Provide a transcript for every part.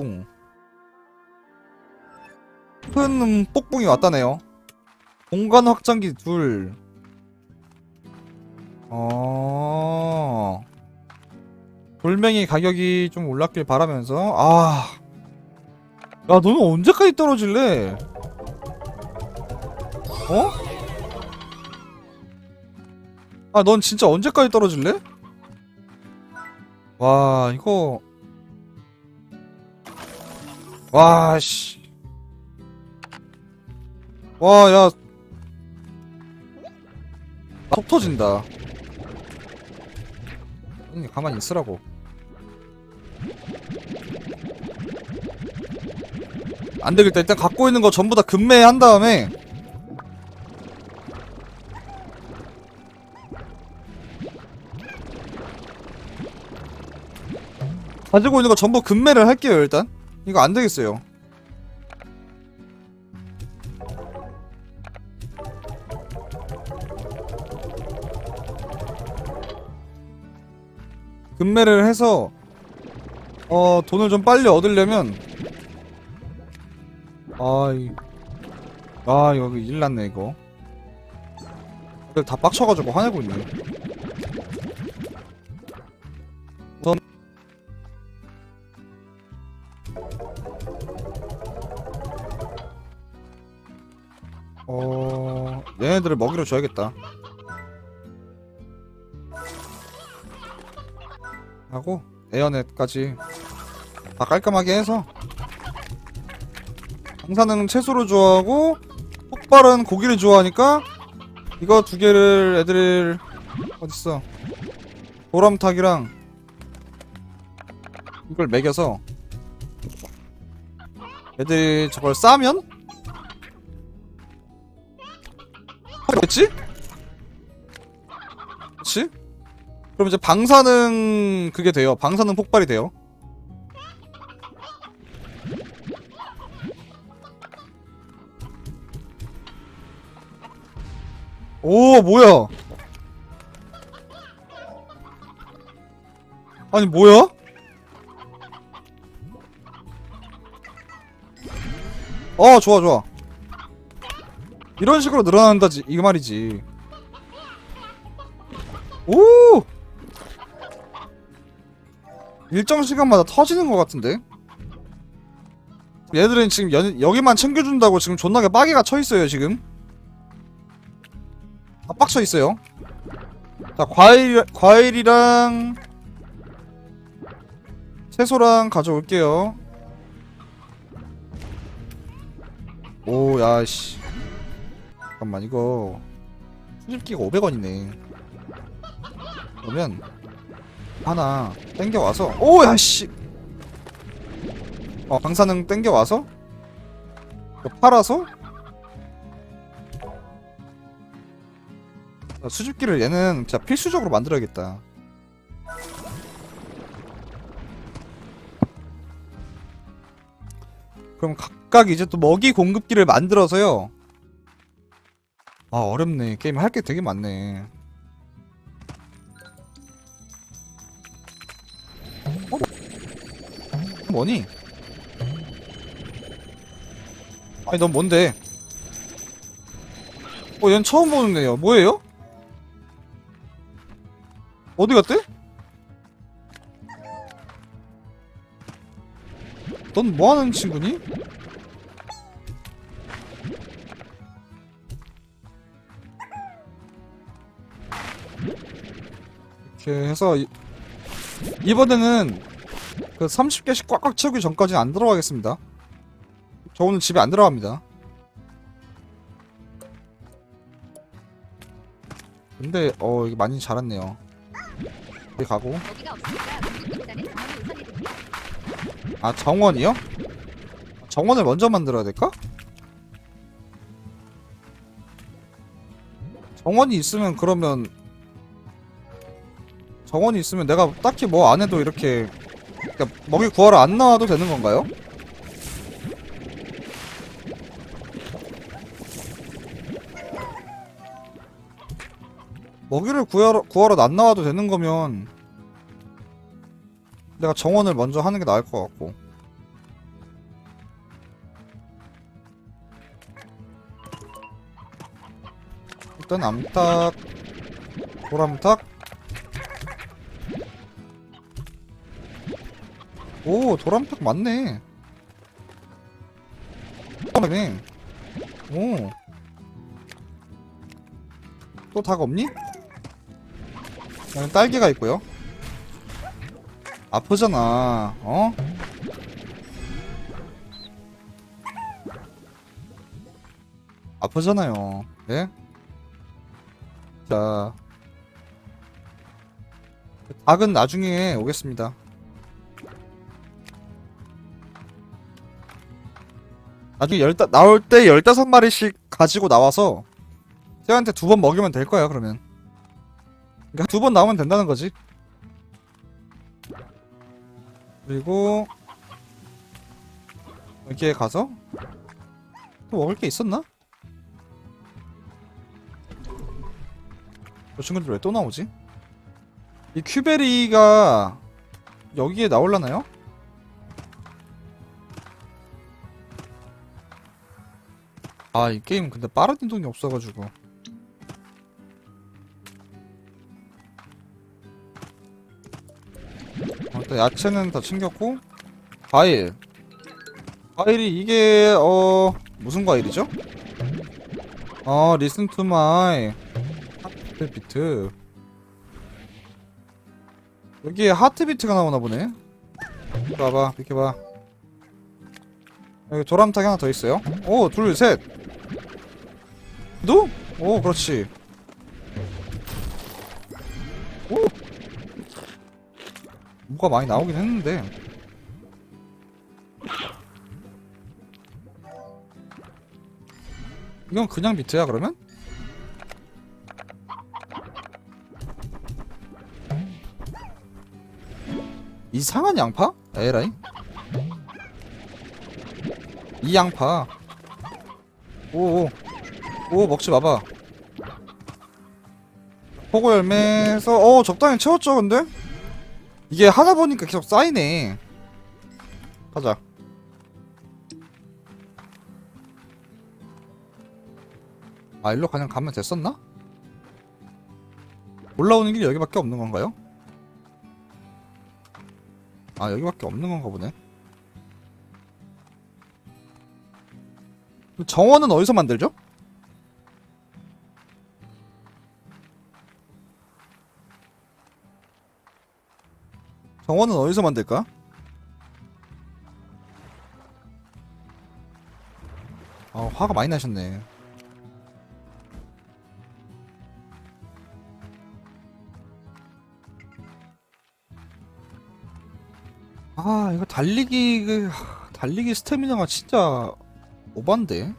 폭풍 큰 폭풍이 왔다네요 공간 확장기 둘 어... 돌멩이 가격이 좀 올랐길 바라면서 아... 야 너는 언제까지 떨어질래? 어? 아 넌 진짜 언제까지 떨어질래? 와 이거 와 씨. 와야. 속 터진다. 아니, 가만히 있으라고. 안 되겠다. 일단 갖고 있는 거 전부 다 금매한 다음에. 가지고 있는 거 전부 금매를 할게요 일단 이거 안 되겠어요. 금매를 해서 어 돈을 좀 빨리 얻으려면 아이 아 이거 일 났네 이거. 다 빡쳐가지고 화내고 있네 어 얘네들을 먹이로 줘야겠다. 하고 에어넷까지 다 깔끔하게 해서 방사능 채소를 좋아하고 폭발은 고기를 좋아하니까 이거 두 개를 애들 어딨어? 보람탁이랑 이걸 먹여서 애들이 저걸 싸면 됐지? 그치? 그럼 이제 방사능 그게 돼요 방사능 폭발이 돼요 오 뭐야 아니 뭐야? 어 좋아 좋아 이런 식으로 늘어난다지 이 말이지 오 일정 시간마다 터지는 것 같은데 얘들은 지금 여, 여기만 챙겨준다고 지금 존나게 빠개가 쳐있어요 지금 다 빡쳐 있어요. 자, 과일 과일이랑 채소랑 가져올게요. 오, 야 씨. 잠깐만 이거 수집기가 500원이네. 그러면 하나 땡겨 와서 오, 야 씨. 어, 방사능 땡겨 와서 이거 팔아서 아, 수집기를 얘는 진짜 필수적으로 만들어야겠다. 그럼 각각 이제 또 먹이 공급기를 만들어서요. 아 어렵네. 게임 할 게 되게 많네. 어? 뭐니? 아니 넌 뭔데? 어, 얜 처음 보는 애요. 뭐예요? 어디 갔대? 넌 뭐하는 친구니? 이렇게 해서 이, 이번에는 그 30개씩 꽉꽉 채우기 전까지는 안 들어가겠습니다 저 오늘 집에 안 들어갑니다 근데 어 이게 많이 자랐네요 여기 가고. 아 정원이요? 정원을 먼저 만들어야 될까? 정원이 있으면 그러면 정원이 있으면 내가 딱히 뭐 안 해도 이렇게 그러니까 먹이 구하러 안 나와도 되는 건가요? 먹이를 구하러, 구하러 안 나와도 되는 거면 내가 정원을 먼저 하는 게 나을 것 같고 일단 암탉 보람탁 오 돌암탉 맞네. 오또 닭 없니? 여기 딸기가 있고요. 아프잖아. 어? 아프잖아요. 예? 자. 닭은 나중에 오겠습니다 나중에 열다 나올 때 15마리씩 가지고 나와서 쟤한테 두 번 먹이면 될 거야 그러면 그러니까 두 번 나오면 된다는 거지 그리고 여기에 가서 또 먹을 게 있었나? 저 친구들 왜 또 나오지? 이 큐베리가 여기에 나올라나요? 아, 이 게임 근데 빠른 이동이 없어가지고. 어, 일단 야채는 다 챙겼고, 과일. 과일이 이게, 어, 무슨 과일이죠? 어, listen to my 하트비트. 여기에 하트비트가 나오나 보네. 봐봐, 비켜봐. 여기 도람탁이 하나 더 있어요. 오, 둘, 셋. 너? 오, 그렇지. 오. 뭐가 많이 나오긴 했는데. 이건 그냥 비트야, 그러면? 이상한 양파? 에라이? 이 양파. 오오. 오, 먹지 마봐. 포고 열매에서, 어, 적당히 채웠죠, 근데? 이게 하다 보니까 계속 쌓이네. 가자. 아, 일로 그냥 가면 됐었나? 올라오는 길이 여기밖에 없는 건가요? 아, 여기밖에 없는 건가 보네. 정원은 어디서 만들죠? 정원은 어디서 만들까? 아 화가 많이 나셨네 아 이거 달리기 그 하, 달리기 스태미나가 진짜 오반데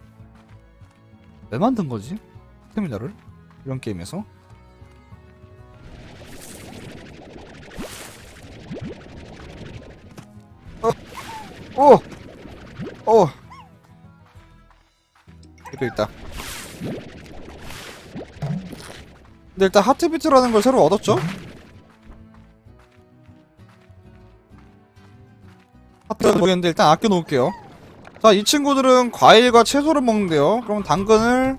왜 만든 거지 스태미나를 이런 게임에서 어! 어! 여기도 있다. 근데 일단 하트비트라는 걸 새로 얻었죠? 하트는 모르겠는데 일단 아껴놓을게요. 자, 이 친구들은 과일과 채소를 먹는데요. 그럼 당근을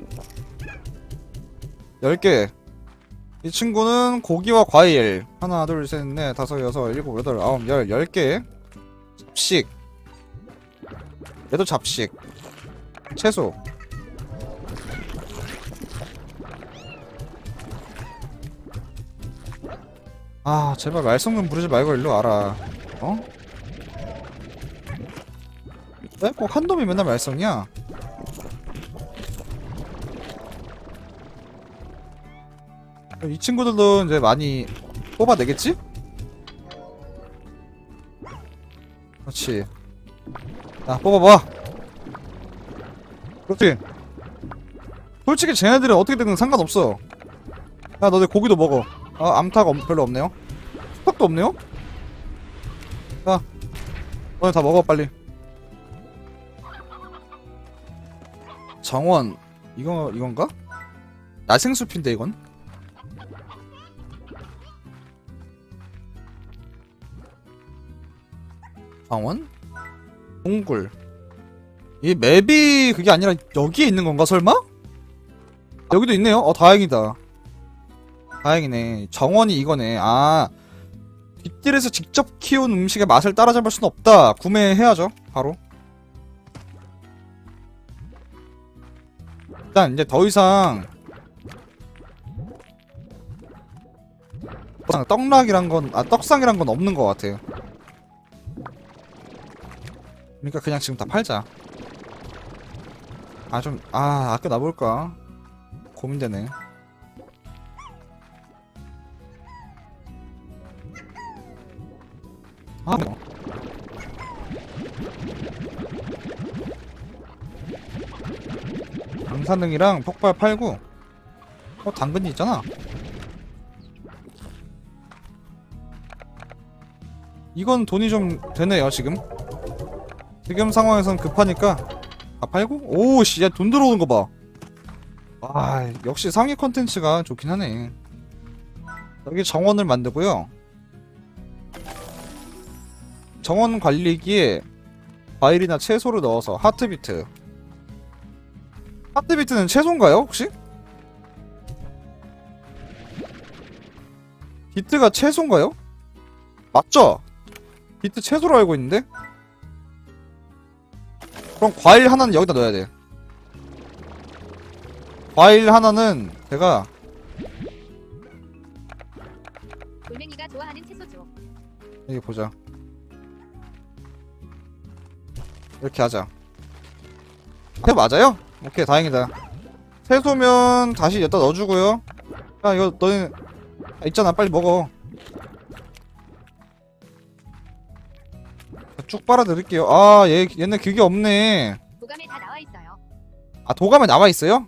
10개. 이 친구는 고기와 과일. 하나, 둘, 셋, 넷, 다섯, 여섯, 일곱, 여덟, 아홉, 열, 10개. 잡식. 얘도 잡식. 채소. 아, 제발 말썽 좀 부르지 말고 일로 와라. 어? 왜 꼭한 놈이 맨날 말썽이야? 이 친구들도 이제 많이 뽑아내겠지? 그렇지. 자, 뽑아봐. 그렇지. 솔직히 쟤네들은 어떻게 되든 상관없어. 야, 너네 고기도 먹어. 아, 암탉 없- 별로 없네요. 수탉도 없네요? 자, 너네 다 먹어, 빨리. 정원. 이거, 이건가? 야생숲인데, 이건? 정원? 동굴. 이 맵이 그게 아니라 여기에 있는 건가 설마? 여기도 있네요. 어 다행이다. 다행이네. 정원이 이거네. 아 뒷길에서 직접 키운 음식의 맛을 따라잡을 수는 없다. 구매해야죠. 바로. 일단 이제 더 이상 떡락이란 건, 아, 떡상이란 건 없는 것 같아요. 그러니까 그냥 지금 다 팔자. 아, 좀, 아, 아껴 놔볼까? 고민되네. 방사능이랑 폭발 팔고, 어, 당근이 있잖아. 이건 돈이 좀 되네요, 지금. 지금 상황에선 급하니까 다 팔고? 오, 씨, 야, 돈 들어오는 거 봐. 아, 역시 상위 컨텐츠가 좋긴 하네. 여기 정원을 만들고요. 정원 관리기에 과일이나 채소를 넣어서 하트비트. 하트 비트는 채소인가요, 혹시? 비트가 채소인가요? 맞죠? 비트 채소로 알고 있는데? 그럼 과일 하나는 여기다 넣어야 돼. 과일 하나는 제가 돌멩이가 좋아하는 채소죠. 여기 보자. 이렇게 하자. 네 맞아요? 오케이 다행이다. 채소면 다시 여기다 넣어주고요. 야 이거 너는 아, 있잖아 빨리 먹어. 쭉 빨아드릴게요. 아얘 얘네 그게 없네. 도감에 다 나와 있어요. 아 도감에 나와 있어요?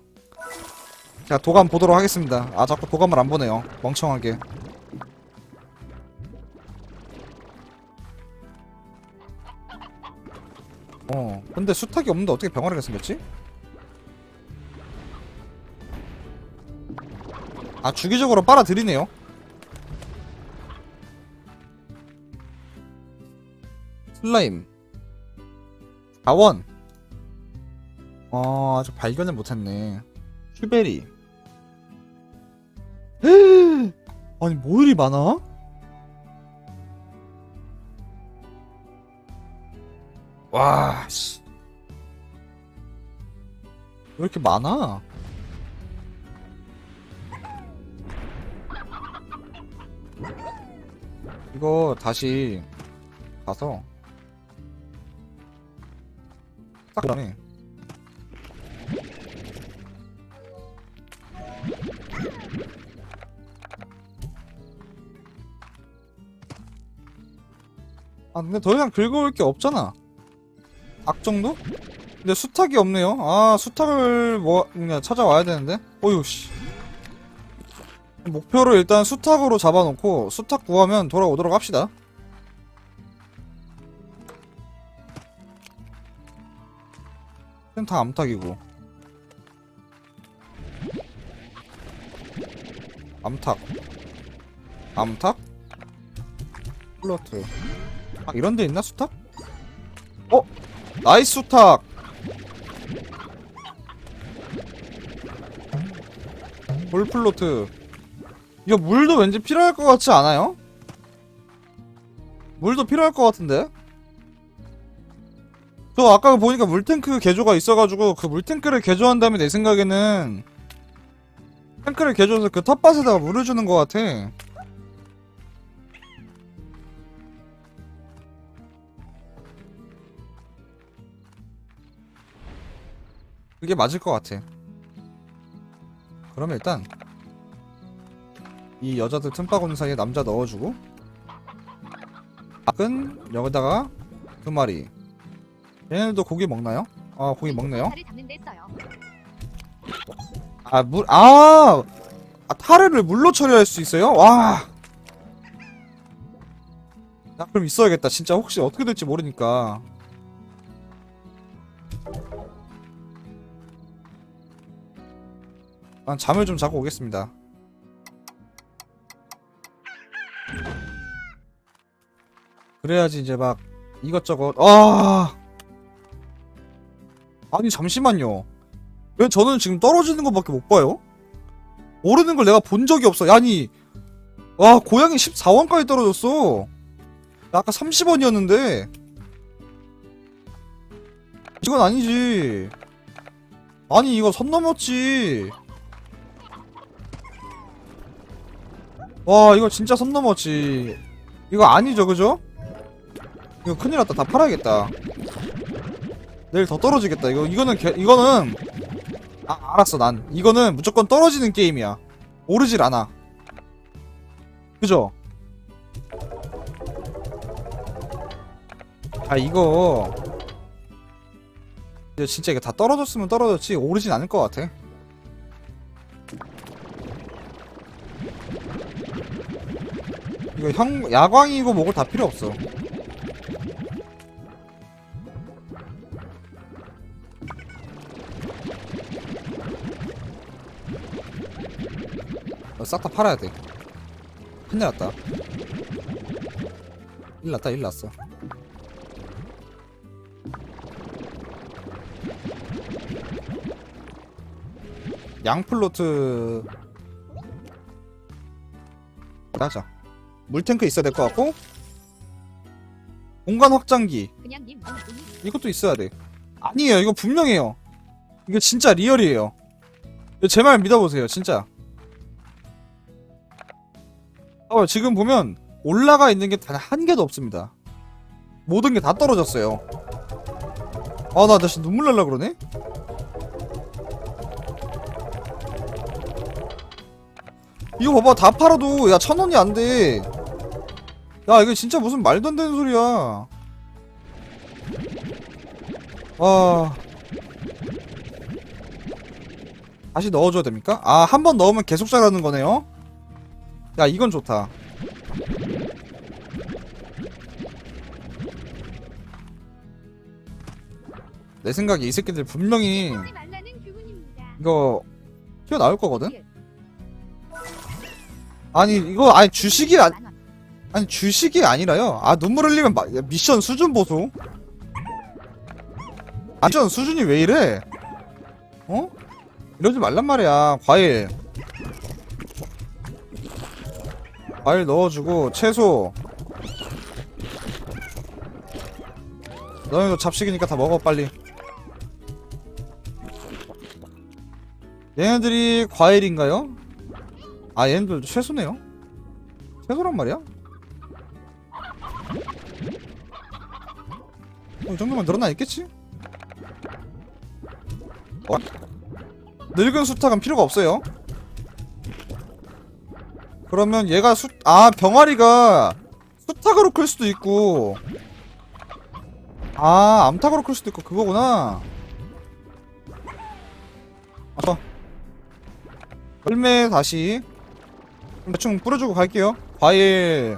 자 도감 보도록 하겠습니다. 아 자꾸 도감을 안 보네요. 멍청하게. 어 근데 수탉이 없는데 어떻게 병아리가 생겼지? 아 주기적으로 빨아들이네요. 슬라임 자원 어, 아직 발견을 못했네. 슈베리. 아니, 뭐 이리 많아? 와, 씨. 왜 이렇게 많아? 이거 다시 가서 딱 그러네. 아 근데 더 이상 긁어올 게 없잖아 악 정도? 근데 수탉이 없네요 아 수탉을 뭐 그냥 찾아와야 되는데 어휴 씨 목표를 일단 수탉으로 잡아놓고 수탉 구하면 돌아오도록 합시다. 다 암탉이고. 암탉. 암탉? 플러트. 아 이런 데 있나 수탉? 어? 나이스 수탉 볼플로트 이거 물도 왠지 필요할 것 같지 않아요? 물도 필요할 것 같은데? 저 아까 보니까 물탱크 개조가 있어가지고 그 물탱크를 개조한 다음에 내 생각에는 탱크를 개조해서 그 텃밭에다가 물을 주는 것 같아 그게 맞을 것 같아. 그러면 일단 이 여자들 틈바구니 사이에 남자 넣어주고 닭은 여기다가 두 마리. 얘네들도 고기 먹나요? 아 고기 먹네요. 데 써요. 아 물 아, 아 타르를 물로 처리할 수 있어요? 와. 나 그럼 있어야겠다. 진짜 혹시 어떻게 될지 모르니까. 난 잠을 좀 자고 오겠습니다. 그래야지 이제 막 이것저것. 아! 아니 잠시만요. 왜 저는 지금 떨어지는 것밖에 못 봐요? 오르는 걸 내가 본 적이 없어. 아니 와 고양이 14원까지 떨어졌어. 나 아까 30원이었는데. 이건 아니지. 아니 이거 선 넘었지. 와 이거 진짜 선 넘었지. 이거 아니죠 그죠? 이거 큰일 났다. 다 팔아야겠다. 내일 더 떨어지겠다. 이거 이거는 개, 이거는 아 알았어 난. 이거는 무조건 떨어지는 게임이야. 오르질 않아. 그죠? 아 이거. 이거 진짜 이거 다 떨어졌으면 떨어졌지 오르진 않을 것 같아. 이거 형 야광이고 뭐고 다 필요 없어 싹 다 팔아야 돼. 큰일 났다. 일 났다 일 났어. 양플로트 가자. 물탱크 있어야 될 것 같고 공간 확장기. 이것도 있어야 돼. 아니에요 이거 분명해요. 이거 진짜 리얼이에요. 제 말 믿어보세요 진짜 어, 지금 보면 올라가 있는 게 단 한 개도 없습니다. 모든 게 다 떨어졌어요. 아나 나 진짜 눈물 날라 그러네? 이거 봐봐 다 팔아도 야 천 원이 안 돼. 야 이게 진짜 무슨 말도 안 되는 소리야. 와 다시 넣어줘야 됩니까? 아 한 번 넣으면 계속 자라는 거네요 야 이건 좋다 내 생각에 이 새끼들 분명히. 이거 튀어나올 거거든? 아니 이거 아니 주식이 아. 아니 주식이 아니라요 아 눈물 흘리면 마, 야, 미션 수준 보소 아, 미션 수준이 왜 이래 어? 이러지 말란 말이야 과일 과일 넣어주고 채소 너희도 잡식이니까 다 먹어 빨리 얘네들이 과일인가요? 아 얘네들 채소네요 채소란 말이야? 어, 이 정도면 늘어나 있겠지? 어? 늙은 수탉은 필요가 없어요 그러면 얘가 수, 아 병아리가 수탉으로 클 수도 있고. 아 암탉으로 클 수도 있고 그거구나. 아빠 열매 다시. 대충 뿌려주고 갈게요. 과일.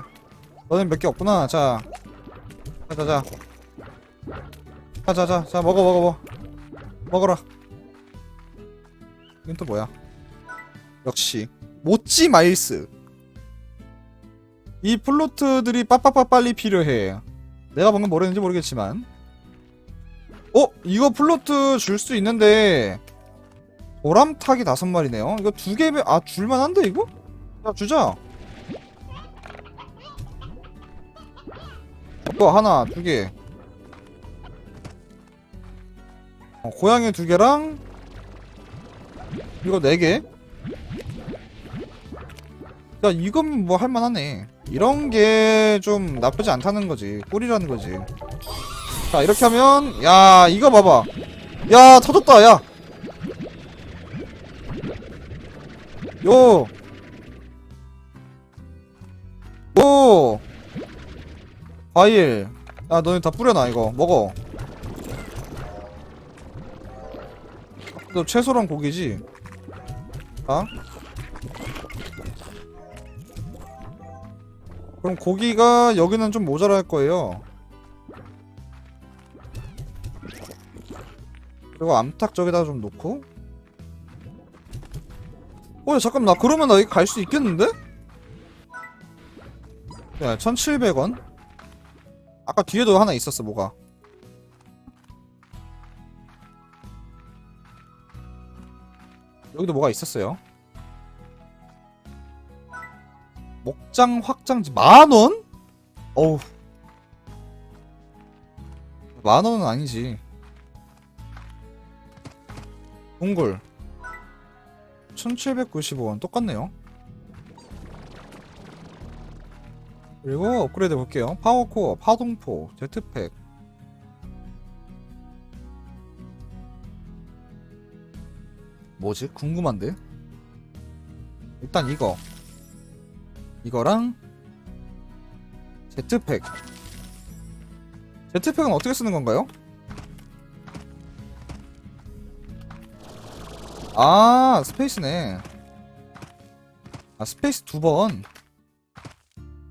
너는 몇 개 없구나. 자. 자 자 자. 자 자 자. 자 먹어 먹어 먹어. 먹어라. 이건 또 뭐야? 역시. 모찌 마일스 이 플로트들이 빠빠빠 빨리 필요해 내가 방금 뭐랬는지 모르겠지만 어? 이거 플로트 줄 수 있는데 보람탁이 다섯 마리네요 이거 두 개면 아 줄만한데 이거? 자 주자 이거 하나 두 개 어, 고양이 두 개랑 이거 네 개. 야 이건 뭐 할만하네. 이런 게 좀 나쁘지 않다는 거지. 꿀이라는 거지. 자 이렇게 하면 야 이거 봐봐. 야 터졌다 야. 요. 오. 과일. 야 너네 다 뿌려놔 이거 먹어. 너 채소랑 고기지? 아? 그럼 고기가 여기는 좀 모자랄 거예요. 그리고 암탉 저기다 좀 놓고. 어, 야, 잠깐, 나 그러면 나 여기 갈 수 있겠는데? 야, 1700원. 아까 뒤에도 하나 있었어, 뭐가. 여기도 뭐가 있었어요. 입장 확장지 만 원? 어우. 만 원은 아니지. 동굴. 1795원 똑같네요. 그리고 업그레이드 볼게요. 파워코어 파동포 제트팩. 뭐지? 궁금한데? 일단 이거 이거랑 제트팩. 제트팩은 어떻게 쓰는 건가요? 아 스페이스네. 아 스페이스 두 번.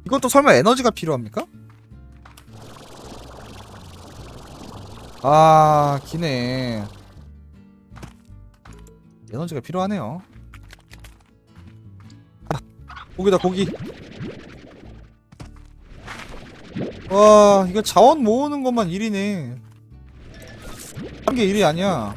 이것도 설마 에너지가 필요합니까? 아 기네. 에너지가 필요하네요. 아, 고기다 고기. 와 이거 자원 모으는 것만 일이네. 한게 일이 아니야.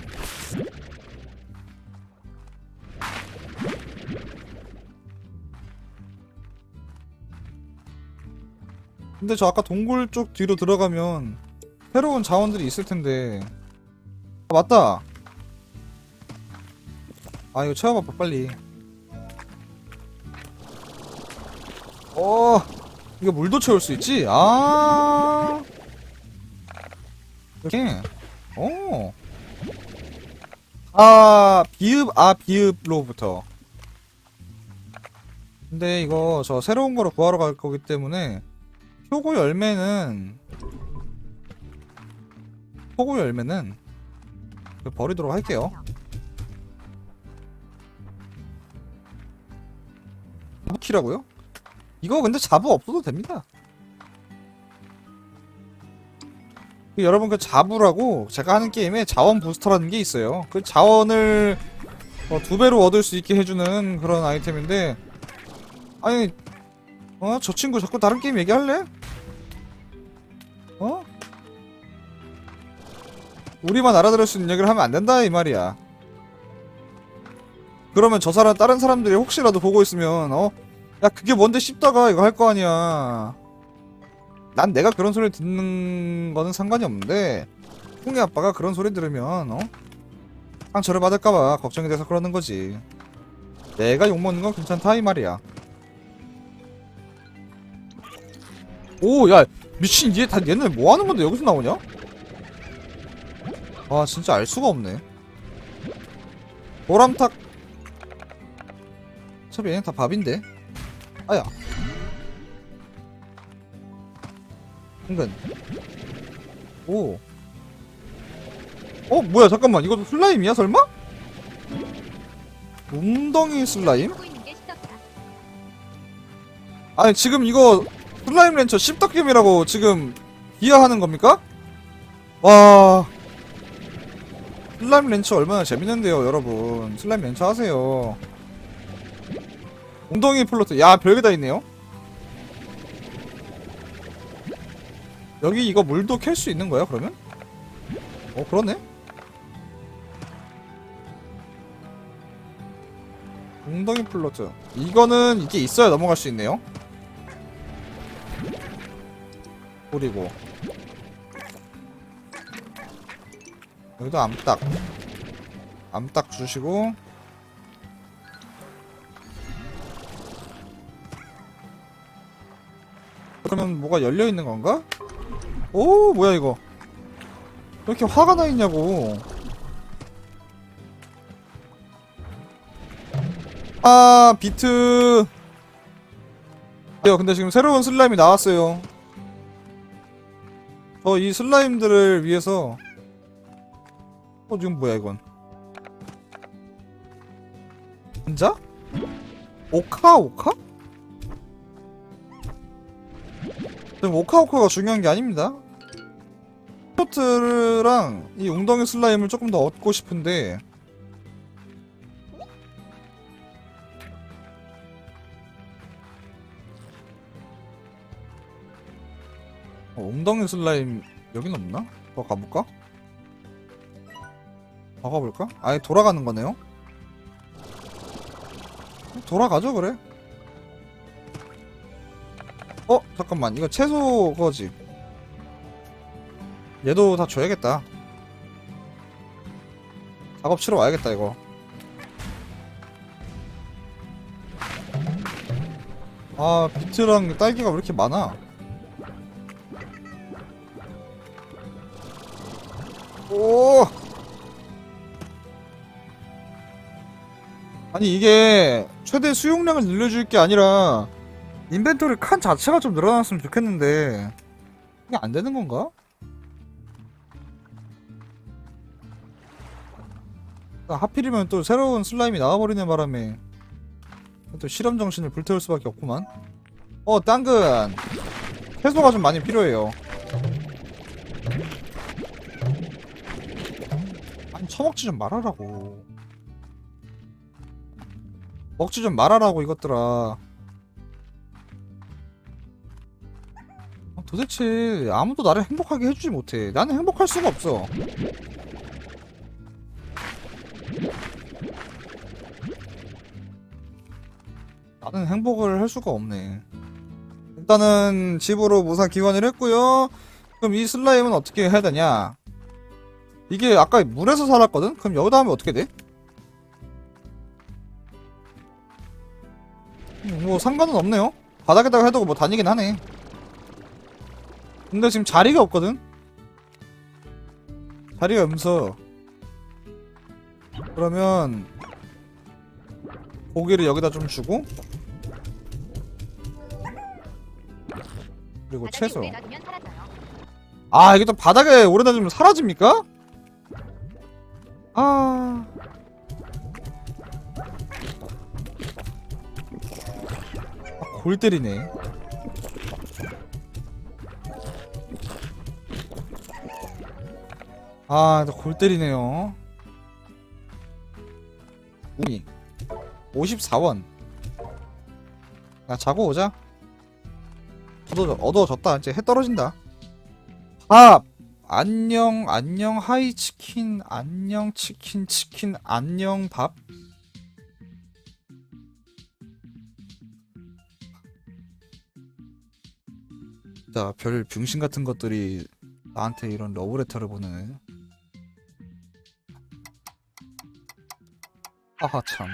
근데 저 아까 동굴 쪽 뒤로 들어가면 새로운 자원들이 있을 텐데. 아 맞다. 아 이거 채워봐봐 빨리 어 이거 물도 채울 수 있지? 아 이렇게 어. 아 비읍 아 비읍로부터 근데 이거 저 새로운 거를 구하러 갈 거기 때문에 표고 열매는 표고 열매는 버리도록 할게요 자부키라고요? 이거 근데 자부 없어도 됩니다. 그 여러분 그 자부라고 제가 하는 게임에 자원 부스터라는 게 있어요. 그 자원을 어, 두 배로 얻을 수 있게 해주는 그런 아이템인데 아니 어? 저 친구 자꾸 다른 게임 얘기할래? 어? 우리만 알아들을 수 있는 얘기를 하면 안 된다 이 말이야. 그러면 저 사람 다른 사람들이 혹시라도 보고 있으면 어? 야 그게 뭔데 씹다가 이거 할 거 아니야. 난 내가 그런 소리 듣는 거는 상관이 없는데 홍이 아빠가 그런 소리 들으면 어? 상처를 받을까봐 걱정이 돼서 그러는 거지. 내가 욕먹는 건 괜찮다 이 말이야. 오 야 미친 얘 다 얘는 뭐 하는 건데 여기서 나오냐? 아 진짜 알 수가 없네. 보람탁. 어차피 얘는 다 밥인데 아야 은근 오 어? 뭐야 잠깐만 이것도 슬라임이야 설마? 웅덩이 슬라임? 아니 지금 이거 슬라임 렌처 씹덕김이라고 지금 비하하는 겁니까? 와 슬라임 렌처 얼마나 재밌는데요 여러분 슬라임 렌처 하세요 웅덩이 플로트 야 별게 다 있네요. 여기 이거 물도 캘 수 있는 거야 그러면? 어 그러네. 웅덩이 플로트 이거는 이게 있어야 넘어갈 수 있네요. 그리고. 여기도 암탉 암탉 주시고 그러면 뭐가 열려 있는 건가? 오 뭐야 이거 왜 이렇게 화가 나 있냐고 아 비트 요 근데 지금 새로운 슬라임이 나왔어요 저이 슬라임들을 위해서 어 지금 뭐야 이건 혼자? 오카 오카? 오카오카가 중요한 게 아닙니다. 포트랑 이 웅덩이 슬라임을 조금 더 얻고 싶은데 어, 웅덩이 슬라임 여긴 없나? 더 가볼까? 더 가볼까? 아예 돌아가는 거네요? 돌아가죠 그래 잠깐만. 이거 채소 거지. 얘도 다 줘야겠다. 작업 치러 와야겠다 이거. 아 비트랑 딸기가 왜 이렇게 많아? 오! 아니 이게 최대 수용량을 늘려줄 게 아니라 인벤토리 칸 자체가 좀 늘어났으면 좋겠는데 이게 안 되는 건가? 아, 하필이면 또 새로운 슬라임이 나와버리는 바람에 또 실험 정신을 불태울 수밖에 없구만. 어, 당근. 채소가 좀 많이 필요해요. 아니, 처먹지 좀 말아라고. 먹지 좀 말아라고, 이것들아. 도대체 아무도 나를 행복하게 해주지 못해. 나는 행복할 수가 없어. 나는 행복을 할 수가 없네. 일단은 집으로 무사 기원을 했고요. 그럼 이 슬라임은 어떻게 해야 되냐? 이게 아까 물에서 살았거든? 그럼 여기다 하면 어떻게 돼? 음, 뭐 상관은 없네요. 바닥에다가 해두고 뭐 다니긴 하네. 근데 지금 자리가 없거든? 자리가 없어. 그러면 고기를 여기다 좀 주고 그리고 채소. 아 이게 또 바닥에 오래 놔두면 사라집니까? 아. 아, 골 때리네. 아, 나골 때리네요. 우이 54원. 야, 자고 오자. 얻어, 얻어졌다. 이제 해 떨어진다. 밥! 안녕, 안녕, 하이 치킨, 안녕, 치킨, 치킨, 안녕, 밥. 자, 별 병신 같은 것들이 나한테 이런 러브레터를 보내 하하, 참.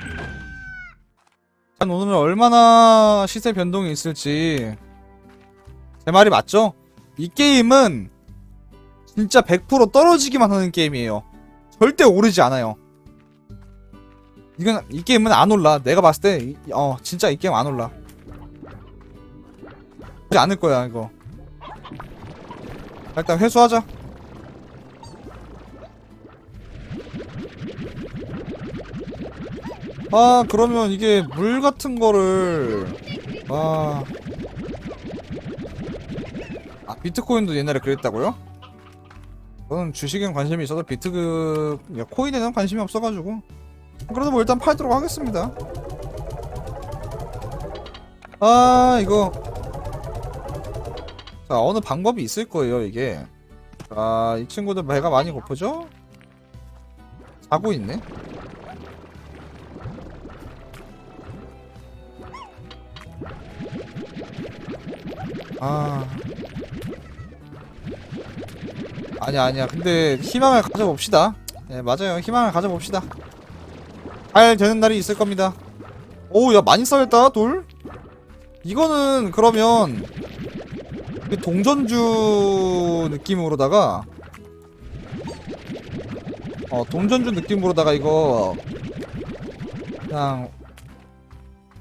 자, 오늘은 얼마나 시세 변동이 있을지. 제 말이 맞죠? 이 게임은 진짜 100% 떨어지기만 하는 게임이에요. 절대 오르지 않아요. 이건 이 게임은 안 올라. 내가 봤을 때 이- 어 진짜 이 게임 안 올라. 오르지 않을 거야 이거. 자, 일단 회수하자. 아 그러면 이게 물 같은 거를 아. 아 비트코인도 옛날에 그랬다고요? 저는 주식엔 관심이 있어서 비트 그 야, 코인에는 관심이 없어가지고 그래도 뭐 일단 팔도록 하겠습니다. 아 이거 자 어느 방법이 있을 거예요 이게 자이 친구들 배가 많이 고프죠? 자고 있네. 아. 아니야 아니야. 근데 희망을 가져봅시다. 네 맞아요. 희망을 가져봅시다. 잘 되는 날이 있을 겁니다. 오야 많이 쌓였다 돌? 이거는 그러면 그 동전주 느낌으로다가 어 동전주 느낌으로다가 이거 그냥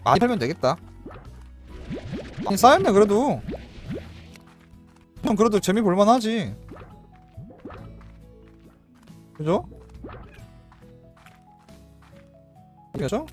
많이 팔면 되겠다. 아니 쌓였네 그래도 형 그래도 재미 볼만하지 그죠? 그죠?